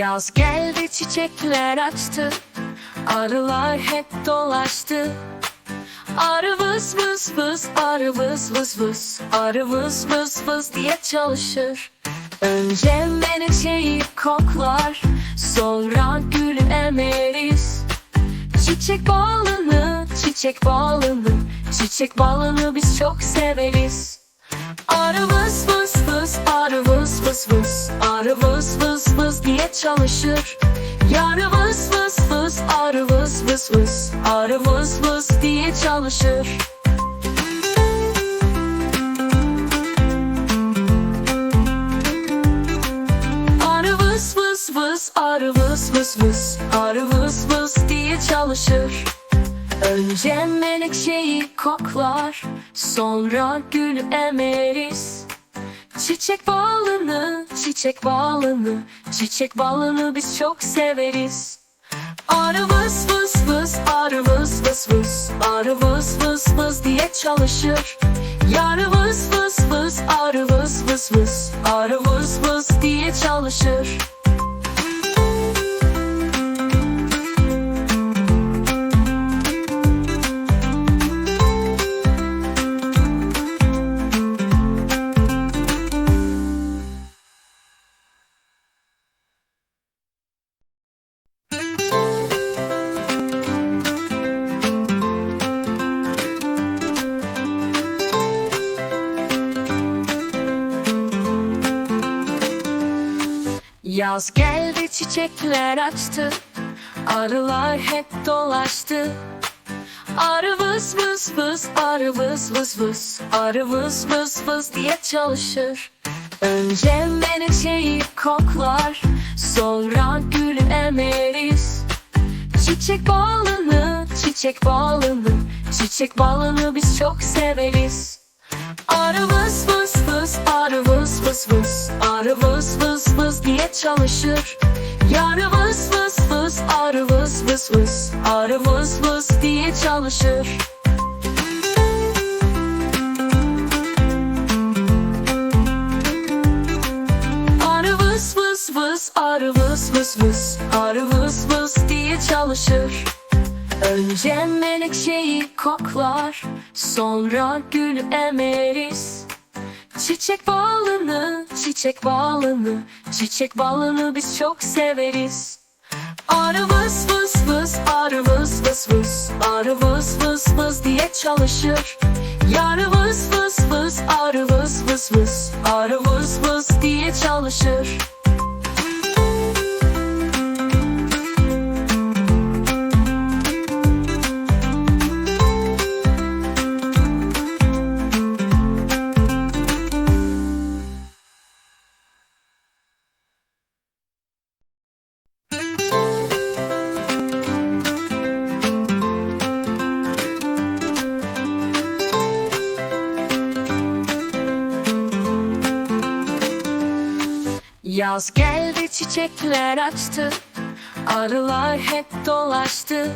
Yaz geldi çiçekler açtı Arılar hep dolaştı. Arı vız vız vız, arı vız vız vız Arı vız vız vız diye çalışır. Önce menekşeyi koklar Sonra gülü emeriz. Çiçek balını, çiçek balını Çiçek balını biz çok severiz. Arı vız vız vız, arı vız vız vız Arı vız vız vız çalışır. Yarı vız vız vız, arı vız vız vız Arı vız vız diye çalışır. Arı vız vız vız, arı vız vız vız Arı vız vız diye çalışır. Önce menekşeyi koklar Sonra gül emeriz Çiçek balını, çiçek balını Çiçek balını biz çok severiz. Arı vız vız vız, arı vız vız vız Arı vız vız vız diye çalışır. Yarı vız vız vız, arı vız vız vız Arı vız vız diye çalışır Yaz geldi çiçekler açtı Arılar hep dolaştı. Arı vız vız vız, arı vız vız vız Arı vız vız vız diye çalışır. Önce menekşeyi koklar Sonra gülü emeriz. Çiçek balını, çiçek balını Çiçek balını biz çok severiz Arı vız vız vız, arı vız vız vız Arı vız vız vız diye çalışır Yarı vız vız vız, arı vız vız vız Arı vız vız diye çalışır Arı vız vız vız, arı vız vız vız Arı vız vız diye çalışır Önce menekşeyi koklar Sonra gül emeriz. Çiçek balını, çiçek balını Çiçek balını biz çok severiz. Arı vız vız vız, arı vız vız vız Arı vız vız vız diye çalışır. Yarı vız vız vız, arı vız vız vız Arı vız vız diye çalışır Yaz geldi çiçekler açtı Arılar hep dolaştı.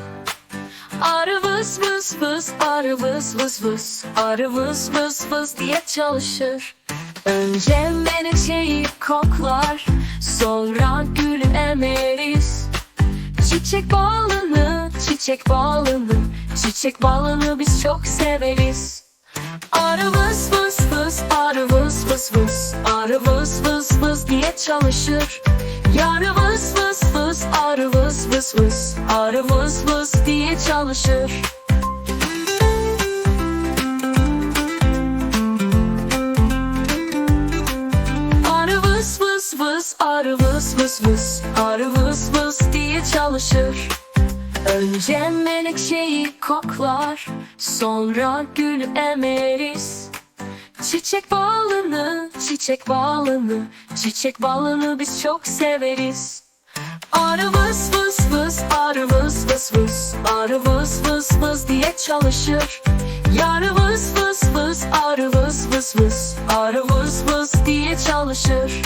Arı vız vız vız, arı vız vız vız Arı vız vız vız diye çalışır. Önce menekşeyi koklar Sonra gülü emeriz. Çiçek balını, çiçek balını Çiçek balını biz çok severiz. Arı vız vız vız, arı vız vız vız Arı vız vız çalışır. Yarı vız vız vız, arı vız vız vız Arı vız vız diye çalışır. Arı vız vız vız, arı vız vız vız Arı vız vız diye çalışır. Önce menekşeyi koklar Sonra gül emeriz Çiçek balını, çiçek balını Çiçek balını biz çok severiz. Arı vız vız vız, arı vız vız vız Arı vız vız vız diye çalışır. Yarı vız vız vız, arı vız vız vız Arı vız vız diye çalışır